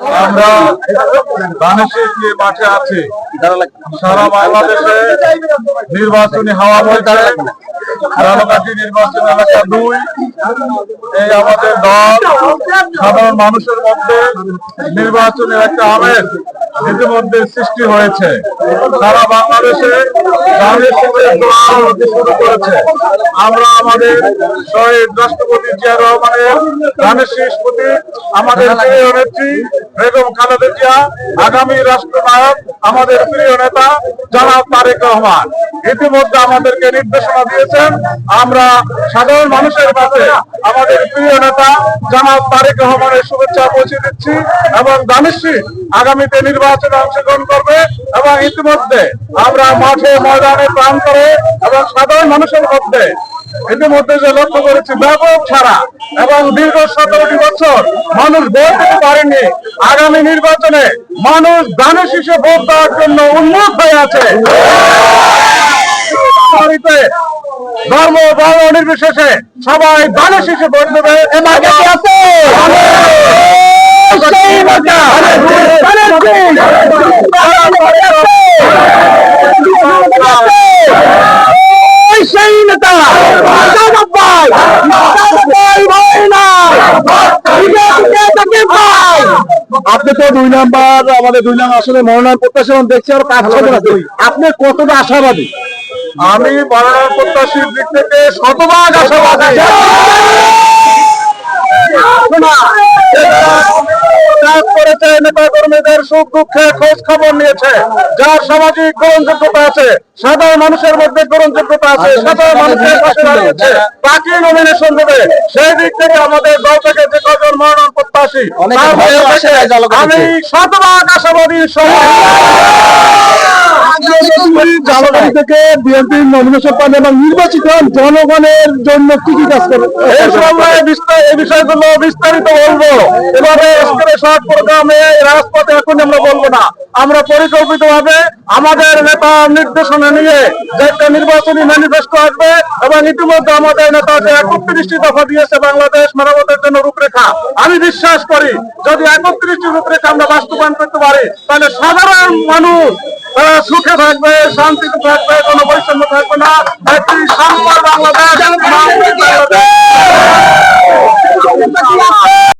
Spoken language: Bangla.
আমরা ধানের মাঠে আছি, সারা বাংলাদেশে নির্বাচনী হাওয়া বইছে। রানাঘাটি নির্বাচন এলাকা দুই। এই আমাদের দল সাধারণ মানুষের মধ্যে নির্বাচনের একটা আমেজ ইতিমধ্যে সৃষ্টি হয়েছে। সারা বাংলাদেশে আমরা আমাদের শহীদ রাষ্ট্রপতি জিয়া রহমানের ধানের শীষ প্রতি আমাদের প্রিয় নেত্রী বেগম খালেদা জিয়া, আগামী রাষ্ট্রনায়ক আমাদের প্রিয় নেতা জনাব তারেক রহমান। ইতিমধ্যে আমাদেরকে নির্দেশনা দিয়েছেন। আমরা সাধারণ মানুষের কাছে আমাদের প্রিয় নেতা জনাব তারেক রহমানের শুভেচ্ছা পৌঁছে দিচ্ছি এবং দানিশী আগামীতে নির্বাচনে অংশগ্রহণ করবে এবং ইতিমধ্যে আমরা মাঠে ময়দানে প্রাণ করে এবং সাধারণ মানুষের মধ্যে ইতিমধ্যে যে লক্ষ্য করেছি, ব্যাপক ছাড়া এবং দীর্ঘ সতেরোটি বছর মানুষ ভোট দিতে পারেনি আগামী নির্বাচনে মানুষ দানে শীষে ভোট দেওয়ার জন্য উন্মুখ হয়ে আছে। বাড়িতে ধর্ম বর্ণ নির্বিশেষে সবাই দানে শীষে ভোট আপনি তো দুই নাম্বার, আমাদের দুই নাম্বার আসলে মনোনয়ন প্রত্যাশী দেখছি আরও খবর আছে। আপনি কতটা আশাবাদী? আমি মনোনয়ন প্রত্যাশীর দিক থেকে শতভাগ আশাবাদী। করেছে নেতা কর্মীদের সুখ দুঃখে খোঁজ খবর নিয়েছে। যার সামাজিক গ্রহণযোগ্যতা আছে সাধারণ মানুষের মধ্যে গ্রহণযোগ্যতা আছে সাধারণ মানুষের পাশে দাঁড়িয়েছে তাকে নমিনেশন দেবে। সেই দিক থেকে আমাদের দল থেকে যে কজন মনোনয়ন প্রত্যাশী। আমি শতভাগ আশাবাদী সবাই। জানুয়ারি থেকে বিএনপির নমিনেশন পান এবং নির্বাচিত জনগণের জন্য কি কি কাজ করবেন এই সময় বিস্তার এই বিষয়গুলো বিস্তারিত বলব। এভাবে আজকের প্রোগ্রামে রাজপথে এখন আমরা বলব না। আমরা পরিকল্পিত ভাবে আমাদের নেতা নির্দেশনা নিয়ে যে একটা নির্বাচনী ম্যানিফেস্টো আসবে এবং ইতিমধ্যে আমাদের নেতা যে একত্রিশটি দফা দিয়েছে বাংলাদেশ মেরামতের জন্য রূপরেখা আমি বিশ্বাস করি যদি একত্রিশটি রূপরেখা আমরা বাস্তবায়ন করতে পারি তাহলে সাধারণ মানুষ তারা সুখে থাকবে শান্তিতে থাকবে কোনো বৈষম্য থাকবে না। একটি সাম্য বাংলাদেশ।